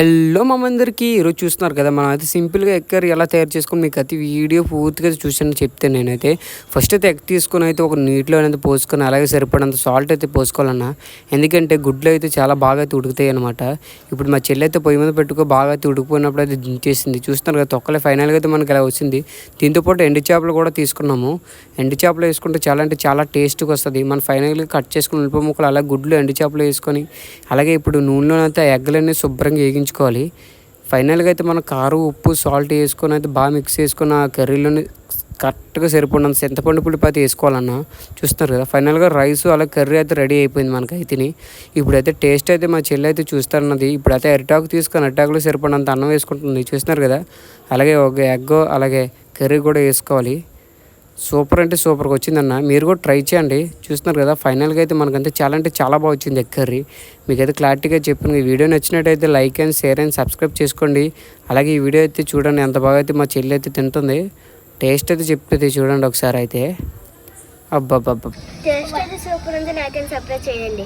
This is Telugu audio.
హలో మమ్మందరికీ ఈరోజు చూస్తున్నారు కదా మనం అయితే సింపుల్గా ఎక్కర్ ఎలా తయారు చేసుకుని మీకు అయితే వీడియో పూర్తిగా చూసాను చెప్తాను నేనైతే. ఫస్ట్ అయితే ఎగ్ తీసుకొని అయితే ఒక నీటిలో అనేది పోసుకొని అలాగే సరిపడంత సాల్ట్ అయితే పోసుకోవాలన్న. ఎందుకంటే గుడ్లు అయితే చాలా బాగా అయితే ఉడుకుతాయి అనమాట ఇప్పుడు మా చెల్లి అయితే పొయ్యి మీద పెట్టుకో బాగా అయితే ఉడికిపోయినప్పుడు అయితే దించేసింది. చూస్తున్నారు కదా తొక్కలే ఫైనల్గా అయితే మనకి ఇలా వచ్చింది. దీంతో పాటు ఎండు చేపలు కూడా తీసుకున్నాము. ఎండు చేపలు వేసుకుంటే చాలా అంటే చాలా టేస్ట్గా వస్తుంది. మనం ఫైనల్గా కట్ చేసుకుని ఉల్లిప ముక్కలు అలాగే గుడ్లు ఎండు చేపలు వేసుకొని అలాగే ఇప్పుడు నూనెలోనైతే ఎగ్గలన్నీ శుభ్రంగా వేగించుకోవాలి ఫైనల్గా అయితే మనం కారం ఉప్పు సాల్ట్ వేసుకొని అయితే బాగా మిక్స్ చేసుకుని ఆ కర్రీలోని కరెక్ట్గా సరిపడినంత చింతపండు పులిపి అయితే వేసుకోవాలన్నా చూస్తున్నారు కదా. ఫైనల్గా రైస్ అలా కర్రీ అయితే రెడీ అయిపోయింది మనకి అయితే ఇప్పుడైతే టేస్ట్ అయితే మా చెల్లి అయితే చూస్తారన్నది ఇప్పుడైతే అరిటాకు తీసుకొని అరిటాకులో సరిపడినంత అన్నం వేసుకుంటుంది. చూస్తున్నారు కదా? అలాగే ఒక ఎగ్ అలాగే కర్రీ కూడా వేసుకోవాలి. సూపర్ అంటే సూపర్గా వచ్చిందన్న. మీరు కూడా ట్రై చేయండి. చూస్తున్నారు కదా ఫైనల్గా అయితే మనకంటే చాలా అంటే చాలా బాగా వచ్చింది ఎగ్ కర్రీ. మీకైతే క్లారిటీగా చెప్పాను. ఈ వీడియో నచ్చినట్టయితే like and share and subscribe చేసుకోండి. అలాగే ఈ వీడియో అయితే చూడండి ఎంత బాగా అయితే మా చెల్లి అయితే తింటుంది. టేస్ట్ అయితే చెప్తుంది చూడండి ఒకసారి అయితే. అబ్బాబ్బాబ్బా. టేస్ట్ అయితే సూపర్ ఉంది చేయండి.